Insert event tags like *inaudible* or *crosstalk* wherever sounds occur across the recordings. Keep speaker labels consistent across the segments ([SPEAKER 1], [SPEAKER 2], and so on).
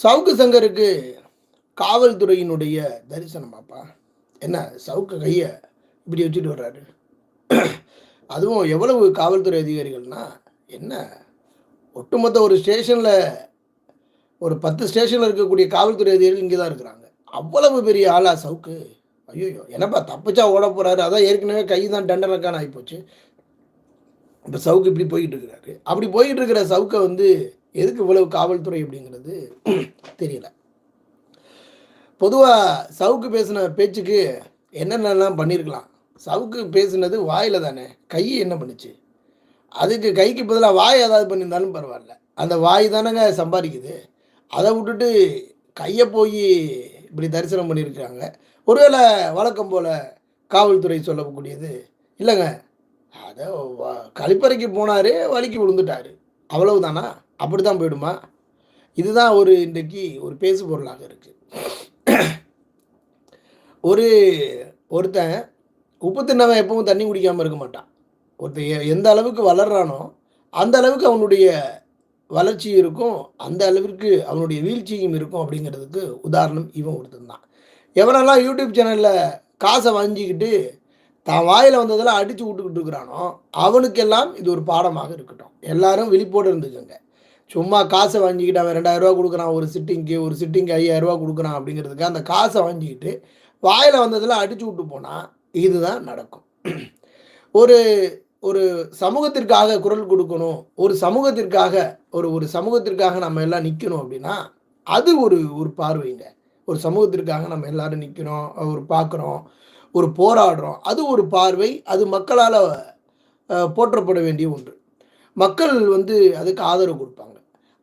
[SPEAKER 1] சவுக்கு சங்கருக்கு காவல்துறையினுடைய தரிசனம் பாப்பா. என்ன சவுக்கு கையை இப்படி வச்சுட்டு வர்றாரு. அதுவும் எவ்வளவு காவல்துறை அதிகாரிகள்னா என்ன ஒட்டுமொத்த ஒரு ஸ்டேஷனில் ஒரு பத்து ஸ்டேஷனில் இருக்கக்கூடிய காவல்துறை அதிகாரிகள் இங்கே தான் இருக்கிறாங்க. அவ்வளவு பெரிய ஆளா சவுக்கு? ஐயோ என்னப்பா தப்பிச்சா ஓட போகிறாரு அதான் ஏற்கனவே கை தான் டண்டனக்கான ஆகிப்போச்சு இப்போ சவுக்கு இப்படி போய்கிட்டு இருக்கிறாரு. அப்படி போய்கிட்டு இருக்கிற சவுக்கை வந்து எதுக்கு இவ்வளவு காவல்துறை அப்படிங்கிறது தெரியல. பொதுவாக சவுக்கு பேசின பேச்சுக்கு என்னென்னலாம் பண்ணியிருக்கலாம் சவுக்கு பேசுனது வாயில் தானே. கை என்ன பண்ணுச்சு? அதுக்கு கைக்கு பதிலாக வாய் ஏதாவது பண்ணியிருந்தாலும் பரவாயில்ல. அந்த வாய் தானேங்க சம்பாதிக்குது. அதை விட்டுட்டு கையை போய் இப்படி தரிசனம் பண்ணியிருக்காங்க ஒருவேளை வழக்கம் போல் காவல்துறை சொல்லக்கூடியது. இல்லைங்க. அதை கழிப்பறைக்கு போனார் வலிக்கு விழுந்துட்டாரு. அவ்வளவுதானா? அப்படி தான் போயிடுமா? இதுதான் ஒரு இன்றைக்கு ஒரு பேசு பொருளாக இருக்குது ஒரு ஒருத்தன் உப்பு தின்னவன் எப்பவும் தண்ணி குடிக்காமல் இருக்க மாட்டான். ஒருத்தன் எ- எந்த அளவுக்கு வளர்றானோ அந்த அளவுக்கு அவனுடைய வளர்ச்சி இருக்கும் அந்த அளவிற்கு அவனுடைய வீழ்ச்சியும் இருக்கும் அப்படிங்கிறதுக்கு உதாரணம் இவன் ஒருத்தன் தான். எவனெல்லாம் யூடியூப் சேனலில் காசை வாங்கிக்கிட்டு தான் வாயில் வந்ததெல்லாம் அடித்து விட்டுக்கிட்டு இருக்கிறானோ அவனுக்கெல்லாம் இது ஒரு பாடமாக இருக்கட்டும். எல்லாரும் விழிப்போடு இருந்துக்கோங்க. சும்மா காசை வாங்கிக்கிட்டு அவன் ரெண்டாயிரம் ரூபா கொடுக்குறான் ஒரு சிட்டிங்க்கு ஒரு சிட்டிங்க்கு ஐயாயிரம் ரூபா கொடுக்குறான் அப்படிங்கிறதுக்கு அந்த காசை வாங்கிக்கிட்டு வாயில் வந்ததெல்லாம் அடித்து விட்டு போனால் இதுதான் நடக்கும். ஒரு ஒரு சமூகத்திற்காக குரல் கொடுக்கணும் ஒரு சமூகத்திற்காக ஒரு ஒரு சமூகத்திற்காக நம்ம எல்லாம் நிற்கணும் அப்படின்னா அது ஒரு ஒரு பார்வைங்க. ஒரு சமூகத்திற்காக நம்ம எல்லாரும் நிற்கிறோம் ஒரு பார்க்குறோம் ஒரு போராடுறோம். அது ஒரு பார்வை அது மக்களால் போற்றப்பட வேண்டிய ஒன்று. மக்கள் வந்து அதுக்கு ஆதரவு கொடுப்பாங்க.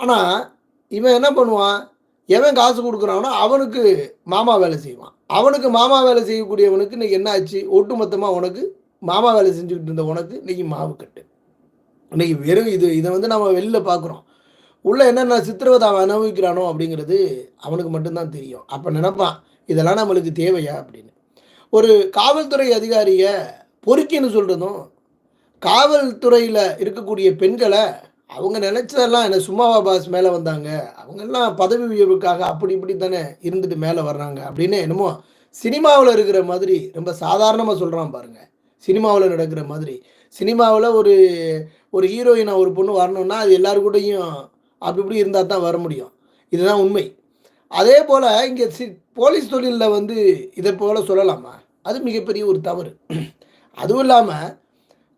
[SPEAKER 1] ஆனால் இவன் என்ன பண்ணுவான்? எவன் காசு கொடுக்குறானோ அவனுக்கு மாமா வேலை செய்வான். அவனுக்கு மாமா வேலை செய்யக்கூடியவனுக்கு இன்னைக்கு என்ன ஆச்சு? ஒட்டுமொத்தமாக உனக்கு மாமா வேலை செஞ்சுக்கிட்டு இருந்த உனக்கு இன்னைக்கு மாவு கட்டு. இன்னைக்கு வெறும் இது இதை வந்து நம்ம வெளில பார்க்குறோம். உள்ள என்னென்ன சித்திரவதை அவன் அனுபவிக்கிறானோ அப்படிங்கிறது அவனுக்கு மட்டும்தான் தெரியும். அப்போ நினைப்பான் இதெல்லாம் நம்மளுக்கு தேவையா அப்படின்னு. ஒரு காவல்துறை அதிகாரியை பொறுக்கின்னு சொல்கிறதும் காவல்துறையில் இருக்கக்கூடிய பெண்களை அவங்க நினைச்சதெல்லாம் என்ன சும்மாவா பாஸ் மேலே வந்தாங்க. அவங்கெல்லாம் பதவி உயர்வுக்காக அப்படி இப்படி தானே இருந்துட்டு மேலே வர்றாங்க அப்படின்னு என்னமோ சினிமாவில் இருக்கிற மாதிரி ரொம்ப சாதாரணமாக சொல்கிறான் பாருங்கள் சினிமாவில் நடக்கிற மாதிரி. சினிமாவில் ஒரு ஒரு ஹீரோயினை ஒரு பொண்ணு வரணும்னா அது எல்லாரு கூடயும் அப்படி இப்படி இருந்தால் தான் வர முடியும். இதுதான் உண்மை. அதே போல் இங்கே சி போலீஸ் தொழிலில் வந்து இதை போல் சொல்லலாமா? அது மிகப்பெரிய ஒரு தவறு. அதுவும் இல்லாமல்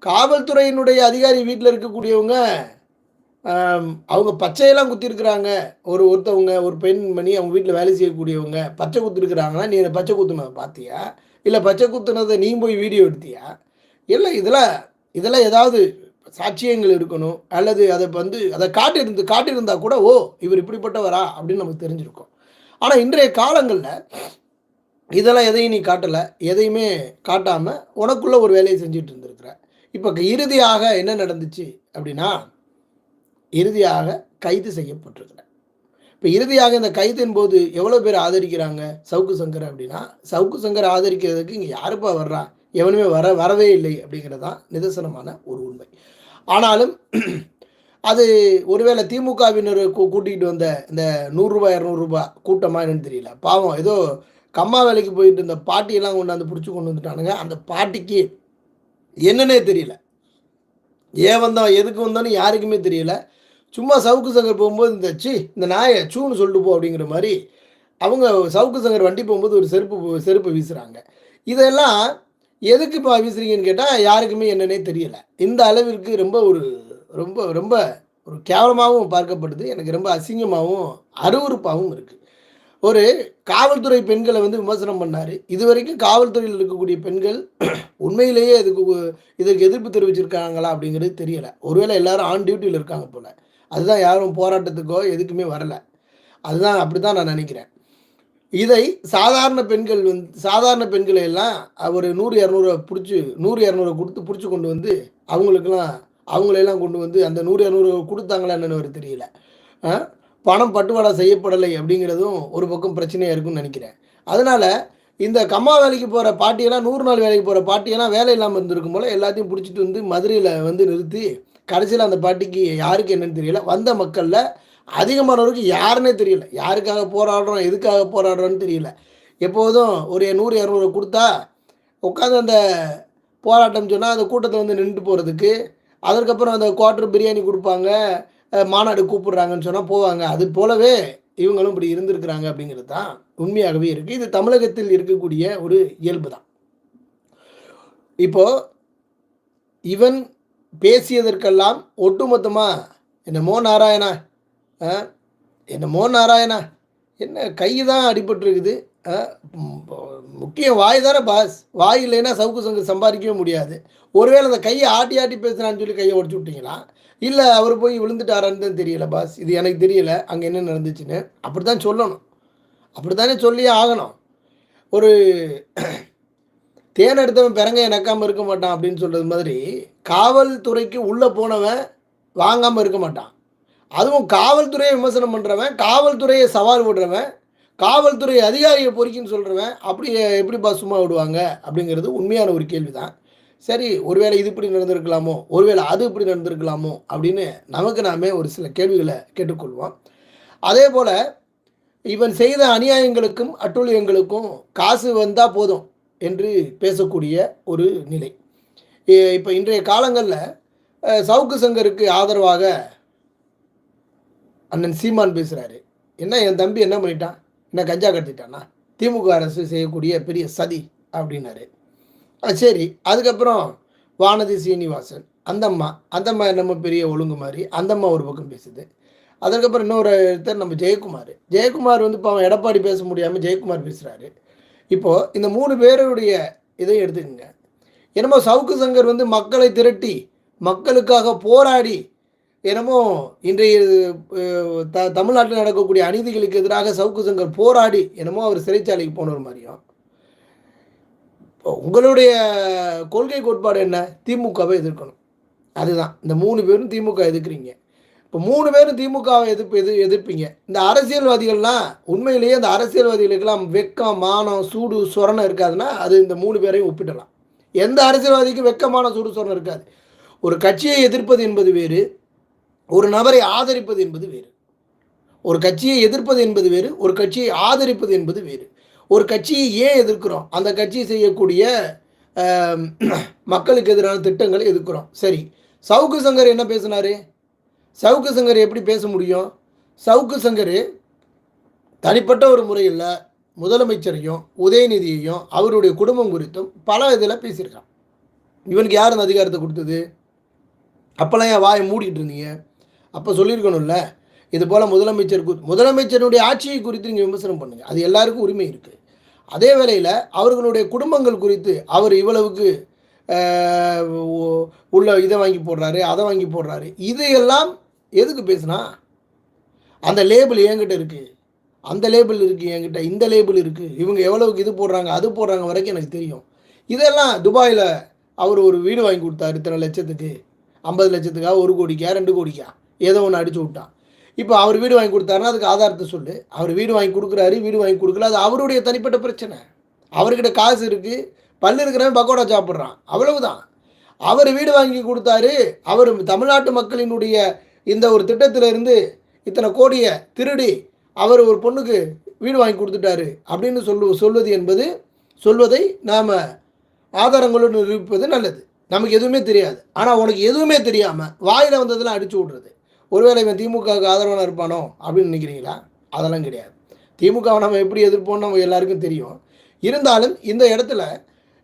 [SPEAKER 1] காவல்துறையினுடைய அதிகாரி வீட்டில் இருக்கக்கூடியவங்க அவங்க பச்சையெல்லாம் குத்திருக்கிறாங்க. ஒரு ஒருத்தவங்க ஒரு பெண்மணி அவங்க வீட்டில் வேலை செய்யக்கூடியவங்க பச்சை குத்திருக்கிறாங்கன்னா நீ பச்சை குத்துனதை பார்த்தியா? இல்லை பச்சை குத்துனதை நீ போய் வீடியோ எடுத்தியா? இல்லை இதெல்லாம் இதெல்லாம் ஏதாவது சாட்சியங்கள் இருக்கணும் அல்லது அதை வந்து அதை காட்டியிருந்து காட்டியிருந்தா கூட ஓ இவர் இப்படிப்பட்டவரா? அப்படின்னு நமக்கு தெரிஞ்சிருக்கும். ஆனால் இன்றைய காலங்களில் இதெல்லாம் எதையும் நீ காட்டலை. எதையுமே காட்டாமல் உனக்குள்ளே ஒரு வேலையை செஞ்சுட்டு இருந்திருக்கிற. இப்போ இறுதியாக என்ன நடந்துச்சு அப்படின்னா இறுதியாக கைது செய்யப்பட்டிருக்கிறார் இப்போ இறுதியாக இந்த கைதின் போது எவ்வளோ பேர் ஆதரிக்கிறாங்க? சவுக்கு சங்கர் அப்படின்னா சவுக்கு சங்கர் ஆதரிக்கிறதுக்கு இங்கே யாருப்பா வர்றா? எவனுமே வர வரவே இல்லை அப்படிங்கிறது தான் நிதர்சனமான ஒரு உண்மை. ஆனாலும் அது ஒருவேளை திமுகவினர் கூட்டிகிட்டு வந்த இந்த நூறுரூபா இரநூறுபா கூட்டமாக என்னன்னு தெரியல. பாவம் ஏதோ கம்மா வேலைக்கு போயிட்டு இருந்த பாட்டியெல்லாம் கொண்டாந்து பிடிச்சி கொண்டு வந்துட்டானுங்க. அந்த பாட்டிக்கு என்னன்னே தெரியல. ஏன் வந்தோம் எதுக்கு வந்தோன்னு யாருக்குமே தெரியல. சும்மா சவுக்கு சங்கர் போகும்போது இந்த சி இந்த நாயை சூன்னு சொல்லிட்டு போ அப்படிங்கிற மாதிரி அவங்க சவுக்கு சங்கர் வண்டி போகும்போது ஒரு செருப்பு செருப்பு வீசுகிறாங்க இதெல்லாம் எதுக்கு இப்போ வீசுறீங்கன்னு கேட்டால் யாருக்குமே என்னன்னே தெரியல. இந்த அளவிற்கு ரொம்ப ஒரு ரொம்ப ரொம்ப ஒரு கேவலமாகவும் பார்க்கப்படுது. எனக்கு ரொம்ப அசிங்கமாகவும் அருவருப்பாகவும் இருக்குது ஒரு காவல்துறை பெண்களை வந்து விமர்சனம் பண்ணார். இது வரைக்கும் காவல்துறையில் இருக்கக்கூடிய பெண்கள் *clears throat* உண்மையிலேயே இதுக்கு இதற்கு எதிர்ப்பு தெரிவிச்சிருக்காங்களா அப்படிங்கிறது தெரியலை. ஒருவேளை எல்லாரும் ஆன் டியூட்டியில் இருக்காங்க போல. அதுதான் யாரும் போராட்டத்துக்கோ எதுக்குமே வரலை. அதுதான் அப்படி தான் நான் நினைக்கிறேன். இதை சாதாரண பெண்கள் வந்து சாதாரண பெண்களை எல்லாம் ஒரு நூறு இரநூறு பிடிச்சி நூறு இரநூறு கொடுத்து பிடிச்சி கொண்டு வந்து அவங்களுக்கெல்லாம் அவங்களையெல்லாம் கொண்டு வந்து அந்த நூறு இரநூறு கொடுத்தாங்களா என்னன்னு ஒரு தெரியல. ஆ? பணம் பட்டுவாடா செய்யப்படலை அப்படிங்கிறதும் ஒரு பக்கம் பிரச்சனையாக இருக்கும்னு நினைக்கிறேன். அதனால் இந்த கம்மா வேலைக்கு போகிற பாட்டியெல்லாம் நூறு நாள் வேலைக்கு போகிற பாட்டியெல்லாம் வேலை இல்லாமல் இருந்திருக்கும் போல் எல்லாத்தையும் பிடிச்சிட்டு வந்து மதுரையில் வந்து நிறுத்தி கடைசியில் அந்த பாட்டிக்கு யாருக்கு என்னன்னு தெரியல. வந்த மக்களில் அதிகமானவருக்கு யாருன்னே தெரியல. யாருக்காக போராடுறோம் எதுக்காக போராடுறோன்னு தெரியல. எப்போதும் ஒரு நூறு இரநூறு கொடுத்தா உட்காந்து அந்த போராட்டம் சொன்னால் அந்த கூட்டத்தை வந்து நின்று போகிறதுக்கு அதற்கப்புறம் அந்த குவார்ட்டர் பிரியாணி கொடுப்பாங்க மாநாடு கூப்பிடுறாங்கன்னு சொன்னால் போவாங்க. அது போலவே இவங்களும் இப்படி இருந்திருக்கிறாங்க அப்படிங்கிறது தான் உண்மையாகவே இருக்குது இது தமிழகத்தில் இருக்கக்கூடிய ஒரு இயல்பு தான் இப்போது இவன் பேசியதற்கெல்லாம் ஒட்டுமொத்தமாக என்னமோ நாராயணா ஆ, என்னமோ நாராயணா என்ன கை தான் அடிபட்டுருக்குது ஆ, முக்கியம் வாய் தானே பாஸ். வாய் இல்லைன்னா சவுக்கு சங்கு சம்பாதிக்கவே முடியாது. ஒருவேளை அந்த கையை ஆட்டி ஆட்டி பேசுகிறான்னு சொல்லி கையை உடச்சி விட்டீங்களா? இல்லை அவர் போய் விழுந்துட்டாரான்னு தான் தெரியல பாஸ். இது எனக்கு தெரியல. அங்கே என்ன நடந்துச்சுன்னு. அப்படி தான் சொல்லணும். அப்படி தானே சொல்லியே ஆகணும். ஒரு *clears throat* தேன் எடுத்தவன் பிறங்க எனக்காமல் இருக்க மாட்டான் அப்படின்னு சொல்கிறது மாதிரி காவல்துறைக்கு உள்ளே போனவன் வாங்காமல் இருக்க மாட்டான். அதுவும் காவல்துறையை விமர்சனம் பண்ணுறவன் காவல்துறையை சவால் விடுறவன் காவல்துறை அதிகாரியை பொறிக்கின்னு சொல்கிறவன் அப்படி எப்படிப்பா சும்மா விடுவாங்க? அப்படிங்கிறது உண்மையான ஒரு கேள்வி தான் சரி ஒருவேளை இது இப்படி நடந்திருக்கலாமோ? ஒருவேளை அது இப்படி நடந்திருக்கலாமோ? அப்படின்னு நமக்கு நாமே ஒரு சில கேள்விகளை கேட்டுக்கொள்வோம். அதே போல் இவன் செய்த அநியாயங்களுக்கும் அட்டூழியங்களுக்கும் காசு வந்தால் போதும் என்று பேசக்கூடிய ஒரு நிலை. இப்போ இன்றைய காலங்களில் சவுக்கு சங்கருக்கு ஆதரவாக அண்ணன் சீமான் பேசுகிறாரு என்ன என் தம்பி என்ன பண்ணிட்டான்? என்ன கஞ்சா கடத்திட்டானா திமுக அரசு செய்யக்கூடிய பெரிய சதி அப்படின்னாரு. சரி அதுக்கப்புறம் வானதி சீனிவாசன் அந்தம்மா அந்தம்மா நம்ம பெரிய ஒழுங்கு மாதிரி அந்தம்மா ஒரு பக்கம் பேசுது. அதுக்கப்புறம் இன்னொரு ஒருத்தர் நம்ம ஜெயக்குமார். ஜெயக்குமார் வந்து இப்போ அவன் எடப்பாடி பேச முடியாமல் ஜெயக்குமார் பேசுகிறாரு இப்போது இந்த மூணு பேருடைய இதை எடுத்துக்கோங்க. என்னமோ சவுக்கு சங்கர் வந்து மக்களை திரட்டி மக்களுக்காக போராடி என்னமோ இன்றைய த தமிழ்நாட்டில் நடக்கக்கூடிய அநீதிகளுக்கு எதிராக சவுக்கு சங்கர் போராடி என்னமோ அவர் சிறைச்சாலைக்கு போனவர் மாதிரியும். இப்போ உங்களுடைய கொள்கை கோட்பாடு என்ன? திமுகவை எதிர்க்கணும். அதுதான். இந்த மூணு பேரும் திமுக எதிர்க்கிறீங்க. இப்போ மூணு பேரும் திமுகவை எதிர்ப்பு எது எதிர்ப்பீங்க. இந்த அரசியல்வாதிகள்லாம் உண்மையிலேயே அந்த அரசியல்வாதிகளுக்கெல்லாம் வெக்கம் மானம் சூடு சொரணம் இருக்காதுன்னா அது இந்த மூணு பேரையும் ஒப்பிடலாம். எந்த அரசியல்வாதிக்கும் வெக்கமான சூடு சொரணம் இருக்காது. ஒரு கட்சியை எதிர்ப்பது என்பது வேறு. ஒரு நபரை ஆதரிப்பது என்பது வேறு. ஒரு கட்சியை எதிர்ப்பது என்பது வேறு ஒரு கட்சியை ஆதரிப்பது என்பது வேறு. ஒரு கட்சியை ஏன் எதிர்க்கிறோம்? அந்த கட்சி செய்யக்கூடிய மக்களுக்கு எதிரான திட்டங்களை எதிர்க்கிறோம். சரி சவுக்கு சங்கர் என்ன பேசினார்? சவுக்கு சங்கர் எப்படி பேச முடியும்? சவுக்கு சங்கர் தனிப்பட்ட ஒரு முறையில் முதலமைச்சரையும் உதயநிதியையும் அவருடைய குடும்பம் குறித்தும் பல இதில் பேசியிருக்கான். இவனுக்கு யார் அந்த அதிகாரத்தை கொடுத்தது? அப்போல்லாம் என் வாயை மூடிக்கிட்டு இருந்தீங்க? அப்போ சொல்லியிருக்கணும்ல இது போல் முதலமைச்சர் முதலமைச்சருடைய ஆட்சியை குறித்து நீங்கள் விமர்சனம் பண்ணுங்கள் அது எல்லாருக்கும் உரிமை இருக்குது அதே வேளையில் அவர்களுடைய குடும்பங்கள் குறித்து அவர் இவ்வளவுக்கு உள்ள இதை வாங்கி போடுறாரு அதை வாங்கி போடுறாரு இதையெல்லாம் எதுக்கு பேசுனா அந்த லேபிள் என்கிட்ட இருக்குது அந்த லேபிள் இருக்குது என்கிட்ட இந்த லேபிள் இருக்குது இவங்க எவ்வளவுக்கு இது போடுறாங்க அது போடுறாங்க வரைக்கும் எனக்கு தெரியும். இதெல்லாம் துபாயில் அவர் ஒரு வீடு வாங்கி கொடுத்தாரு இத்தனை லட்சத்துக்கு ஐம்பது லட்சத்துக்கா ஒரு கோடிக்கா ரெண்டு கோடிக்கா? ஏதோ ஒன்று அடிச்சு விட்டான். இப்போ அவர் வீடு வாங்கி கொடுத்தாருன்னா அதுக்கு ஆதாரத்தை சொல்லு. அவர் வீடு வாங்கி கொடுக்குறாரு வீடு வாங்கி கொடுக்கல அது அவருடைய தனிப்பட்ட பிரச்சனை. அவர்கிட்ட காசு இருக்குது பல்லு இருக்கிறவன் பக்கோடா சாப்பிட்றான். அவ்வளவுதான். அவர் வீடு வாங்கி கொடுத்தாரு அவர் தமிழ்நாட்டு மக்களினுடைய இந்த ஒரு திட்டத்தில் இருந்து இத்தனை கோடியை திருடி அவர் ஒரு பொண்ணுக்கு வீடு வாங்கி கொடுத்துட்டாரு அப்படின்னு சொல்லு சொல்வது என்பது சொல்வதை நாம் ஆதாரங்களோடு நிரூபிப்பது நல்லது. நமக்கு எதுவுமே தெரியாது. ஆனால் உனக்கு எதுவுமே தெரியாமல் வாயில் வந்ததெல்லாம் அடிச்சு விட்றது. ஒருவேளை இவன் திமுகவுக்கு ஆதரவான இருப்பானோ அப்படின்னு நினைக்கிறீங்களா? அதெல்லாம் கிடையாது. திமுகவை நம்ம எப்படி எதிர்ப்போம்னு நம்ம எல்லாருக்கும் தெரியும். இருந்தாலும் இந்த இடத்துல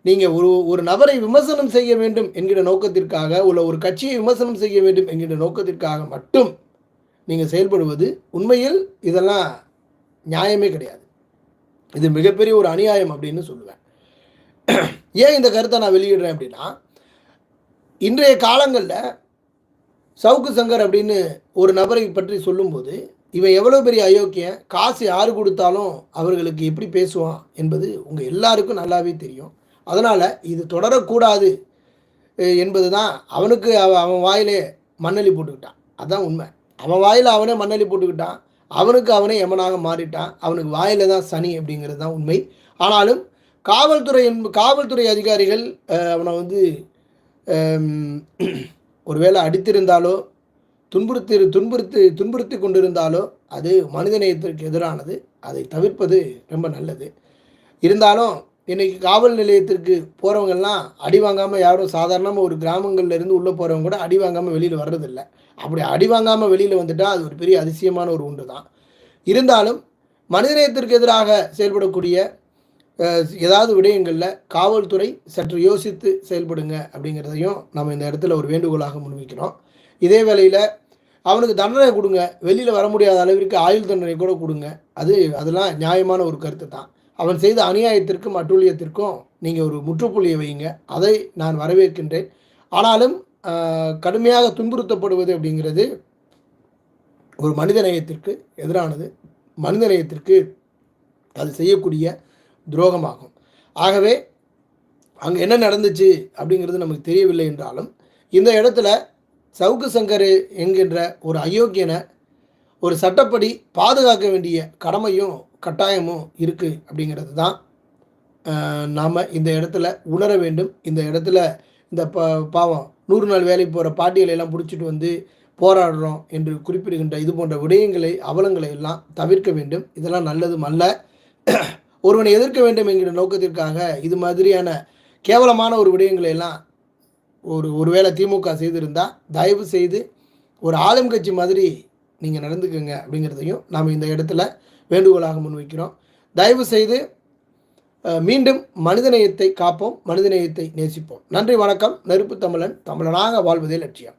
[SPEAKER 1] நீங்கள் ஒரு ஒரு நபரை விமர்சனம் செய்ய வேண்டும் என்கிற நோக்கத்திற்காக உள்ள ஒரு கட்சியை விமர்சனம் செய்ய வேண்டும் என்கிற நோக்கத்திற்காக மட்டும் நீங்கள் செயல்படுவது உண்மையில் இதெல்லாம் நியாயமே கிடையாது. இது மிகப்பெரிய ஒரு அநியாயம் அப்படின்னு சொல்லுவேன். ஏன் இந்த கருத்தை நான் வெளியிடுறேன் அப்படின்னா இன்றைய காலங்களில் சவுக்கு சங்கர் அப்படின்னு ஒரு நபரை பற்றி சொல்லும்போது இவன் எவ்வளோ பெரிய அயோக்கியன் காசு யார் கொடுத்தாலும் அவர்களுக்கு எப்படி பேசுவான் என்பது உங்கள் எல்லாருக்கும் நல்லாவே தெரியும். அதனால் இது தொடரக்கூடாது என்பது தான் அவனுக்கு அவன் வாயிலே மண்ணலி போட்டுக்கிட்டான். அதுதான் உண்மை. அவன் வாயில் அவனே மண்ணலி போட்டுக்கிட்டான். அவனுக்கு அவனே எமனாக மாறிட்டான். அவனுக்கு வாயில் தான் சனி அப்படிங்கிறது தான் உண்மை. ஆனாலும் காவல்துறை காவல்துறை அதிகாரிகள் அவனை வந்து ஒருவேளை அடித்திருந்தாலோ துன்புறுத்தி துன்புறுத்தி துன்புறுத்தி கொண்டிருந்தாலோ அது மனிதநேயத்திற்கு எதிரானது. அதை தவிர்ப்பது ரொம்ப நல்லது. இருந்தாலும் இன்றைக்கி காவல் நிலையத்திற்கு போகிறவங்கெல்லாம் அடி வாங்காமல் யாரும் சாதாரணமாக ஒரு கிராமங்கள்லேருந்து உள்ளே போகிறவங்க கூட அடி வாங்காமல் வெளியில் வர்றதில்ல. அப்படி அடி வாங்காமல் வெளியில் வந்துட்டால் அது ஒரு பெரிய அதிசயமான ஒரு ஒன்று தான் இருந்தாலும் மனிதநேயத்திற்கு எதிராக செயல்படக்கூடிய ஏதாவது விடயங்களில் காவல்துறை சற்று யோசித்து செயல்படுங்க அப்படிங்கிறதையும் நம்ம இந்த இடத்துல ஒரு வேண்டுகோளாக முன்வைக்கிறோம். இதே வேளையில் அவனுக்கு தண்டனை கொடுங்க. வெளியில் வர முடியாத அளவிற்கு ஆயுள் தண்டனை கூட கொடுங்க. அது அதெல்லாம் நியாயமான ஒரு கருத்து தான். அவன் செய்த அநியாயத்திற்கும் அட்டூழியத்திற்கும் நீங்கள் ஒரு முற்றுப்புள்ளியை வைங்க அதை நான் வரவேற்கின்றேன். ஆனாலும் கடுமையாக துன்புறுத்தப்படுவது அப்படிங்கிறது ஒரு மனித நேயத்திற்கு எதிரானது. மனித நேயத்திற்கு அது செய்யக்கூடிய துரோகமாகும். ஆகவே அங்கே என்ன நடந்துச்சு அப்படிங்கிறது நமக்கு தெரியவில்லை என்றாலும் இந்த இடத்துல சவுக்கு சங்கர் என்கின்ற ஒரு அயோக்கியனை ஒரு சட்டப்படி பாதுகாக்க வேண்டிய கடமையும் கட்டாயமும் இருக்குது அப்படிங்கிறது தான் நாம் இந்த இடத்துல உணர வேண்டும். இந்த இடத்துல இந்த ப பாவம் நூறு நாள் வேலைக்கு போகிற பாட்டிகளை எல்லாம் பிடிச்சிட்டு வந்து போராடுறோம் என்று குறிப்பிடுகின்ற இது போன்ற விடயங்களை அவலங்களை எல்லாம் தவிர்க்க வேண்டும். இதெல்லாம் நல்லதும் அல்ல. ஒருவனை எதிர்க்க வேண்டும் என்கிற நோக்கத்திற்காக இது மாதிரியான கேவலமான ஒரு விடயங்களை எல்லாம் ஒரு ஒருவேளை திமுக செய்திருந்தால் தயவு செய்து ஒரு ஆளும் கட்சி மாதிரி நீங்கள் நடந்துக்கோங்க அப்படிங்கிறதையும் நாம் இந்த இடத்துல வேண்டுகோளாக முன்வைக்கிறோம். தயவு செய்து மீண்டும் மனிதநேயத்தை காப்போம் மனிதநேயத்தை நேசிப்போம். நன்றி வணக்கம். நெருப்பு தமிழன் தமிழனாக வாழ்வதே லட்சியம்.